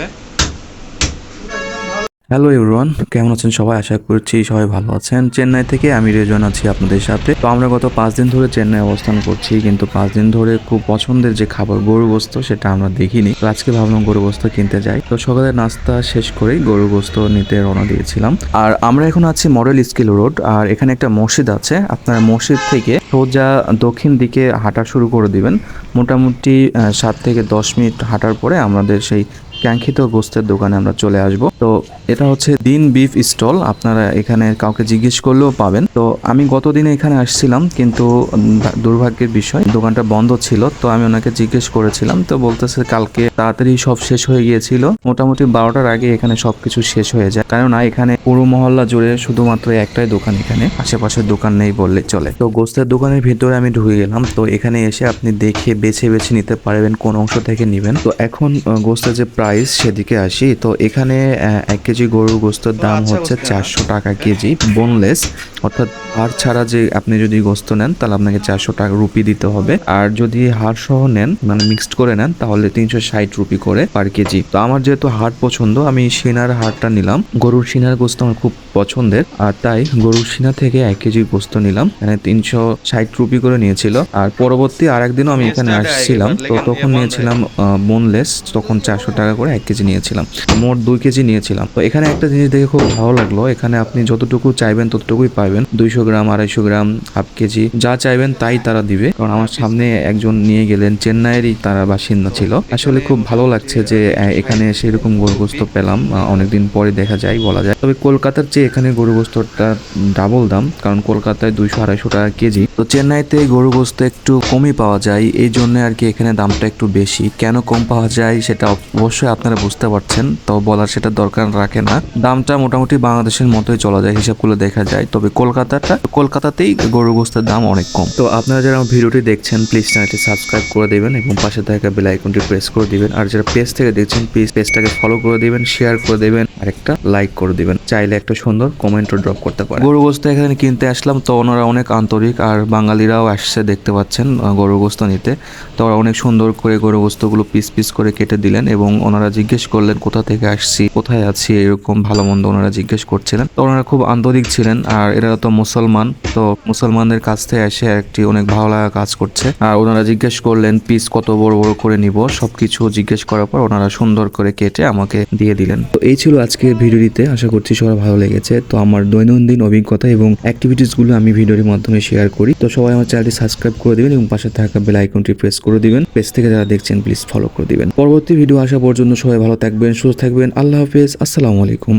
ওকে। Hello everyone কেমন আছেন সবাই? আশা করছি সবাই ভালো আছেন। চেন্নাই থেকে আমি রেজন আছি আপনাদের সাথে। তো আমরা গত পাঁচ দিন ধরে চেন্নাই অবস্থান করছি, কিন্তু পাঁচ দিন ধরে খুব পছন্দের যে খাবার গরু গোস্ত, সেটা আমরা দেখিনি। তো আজকে ভাবলাম গরু গোস্ত কিনতে যাই। তো সকালে নাস্তা শেষ করেই গরু গোস্ত নিতে রওনা দিয়েছিলাম। আর আমরা এখন আছি মডেল স্কিল রোড, আর এখানে একটা মসজিদ আছে। আপনারা মসজিদ থেকে সোজা দক্ষিণ দিকে হাঁটা শুরু করে দিবেন। মোটামুটি সাত থেকে দশ মিনিট হাঁটার পরে আমাদের সেই কাঙ্ক্ষিত গোস্তের দোকানে আমরা চলে আসব। তো এটা হচ্ছে দিন বিফ স্টল। আপনারা এখানে কাউকে জিজ্ঞেস করলেও পাবেন। তো আমি গতদিনে এখানে আসছিলাম, কিন্তু দুর্ভাগ্যের বিষয়, দোকানটা বন্ধ ছিল, তো আমি ওনাকে জিজ্ঞেস করেছিলাম, তো বলতেছে কালকে তাড়াতাড়ি সব শেষ হয়ে গিয়েছিল। মোটামুটি বারোটার আগে এখানে সবকিছু শেষ হয়ে যায়। কেননা এখানে পুরো মহল্লা জুড়ে শুধুমাত্র একটাই দোকান এখানে। আশেপাশের দোকান নেই বললে চলে। তো গোস্তের দোকানের ভিতরে আমি ঢুকে গেলাম। তো এখানে এসে আপনি দেখে, বেছে বেছে নিতে পারবেন কোন অংশ থেকে নেবেন। তো এখন গোস্তের যে প্রাইস সেদিকে আসি তো এখানে এক কেজি গরুর গোস্তের দাম আচ্ছা, হচ্ছে চারশো টাকা কেজি বোনলেস অর্থাৎ হাড় ছাড়া যে আপনি যদি গোস্ত নেন তাহলে আপনাকে চারশো টাকা রুপি দিতে হবে। আর যদি হাড় সহ নেন মানে মিক্সড করে নেন তাহলে তিনশো ষাট রুপি করে পার কেজি। তো আমার যেহেতু হাড় পছন্দ আমি সিনার হাড়টা নিলাম। গরুর সিনার গোস্ত আমার খুব পছন্দের আর তাই গরুর সিনা থেকে এক কেজি গোস্ত নিলাম। মানে তিনশো ষাট রুপি করে নিয়েছিল। আর পরবর্তী আর একদিনও আমি এখানে আসছিলাম। তো তখন নিয়েছিলাম বোনলেস তখন চারশো টাকা করে এক কেজি নিয়েছিলাম। মোট দুই কেজি নিয়েছিলাম। তো এখানে একটা জিনিস দেখে খুব ভালো লাগল, এখানে আপনি যতটুকু চাইবেন ততটুকুই পাবেন। দুইশো গ্রাম, আড়াইশো গ্রাম, হাফ কেজি, যা চাইবেন তাই তারা দিবে। কারণ আমার সামনে একজন নিয়ে গেলেন, চেন্নাইয়েরই তারা বাসিন্দা ছিল। আসলে খুব ভালো লাগছে যে এখানে সেরকম গরুগ্রস্ত পেলাম। অনেকদিন পরে দেখা যায়, বলা যায়। তবে কলকাতার চেয়ে এখানে গরুগ্রস্তটা ডাবল দাম, কারণ কলকাতায় দুইশো, আড়াইশো টাকা কেজি। তো চেন্নাইতে গরুগ্রস্ত একটু কমই পাওয়া যায়, এই জন্য আর কি এখানে দামটা একটু বেশি। কেন কম পাওয়া যায়, সেটা অবশ্যই আপনারা বুঝতে পারছেন, তো বলার সেটা দরকার রাখে না। দামটা মোটামুটি বাংলাদেশের মতোই চলা যায় হিসাব হিসাবগুলো দেখা যায়। তবে কলকাতাটা, কলকাতাতেই গরু গোস্তের দাম অনেক কম। তো আপনারা যারা ভিডিওটি দেখছেন প্লিজ চ্যানেলটি সাবস্ক্রাইব করে দেবেন এবং পাশে থাকা বেল আইকনটি প্রেস করে দিবেন। আর যারা পেজ থেকে দেখছেন প্লিজ পেজটাকে ফলো করে দিবেন শেয়ার করে দেবেন। আর একটা লাইক করে দিবেন। চাইলে একটা সুন্দর কমেন্টও ড্রপ করতে পারেন। গরু গোস্ত এখানে কিনতে আসলাম তো ওনারা অনেক আন্তরিক আর বাঙালিরাও আসছে, দেখতে পাচ্ছেন গরু গোস্ত নিতে। তো ওরা অনেক সুন্দর করে গরু গোস্তগুলো পিস পিস করে কেটে দিলেন এবং ওনারা জিজ্ঞেস করলেন, কোথা থেকে আসছি? কোথায় আছি? এরকম ভালো মন্দ ওনারা জিজ্ঞেস করছিলেন। তো ওনারা খুব আন্তরিক ছিলেন আর এরা তো মুসলমান। তো মুসলমানদের কাছ থেকে এসে একটি অনেক ভালো লাগা কাজ করছে। আর ওনারা জিজ্ঞেস করলেন পিস কত বড় বড় করে নিব? সবকিছু জিজ্ঞেস করার পর ওনারা সুন্দর করে কেটে আমাকে দিয়ে দিলেন। তো এই ছিল আজকের ভিডিওটিতে আশা করছি সবার ভালো লেগেছে। তো আমার দৈনন্দিন অভিজ্ঞতা এবং অ্যাক্টিভিটিসগুলো আমি ভিডিওর মাধ্যমে শেয়ার করি। তো সবাই আমার চ্যানেলটি সাবস্ক্রাইব করে দিবেন এবং পাশে থাকা বেল আইকনটি প্রেস করে দিবেন। পেজ থেকে যারা দেখছেন প্লিজ ফলো করে দিবেন। পরবর্তী ভিডিও আসা পর্যন্ত সবাই ভালো থাকবেন, সুস্থ থাকবেন। আল্লাহ হাফেজ। আসসালামু আলাইকুম।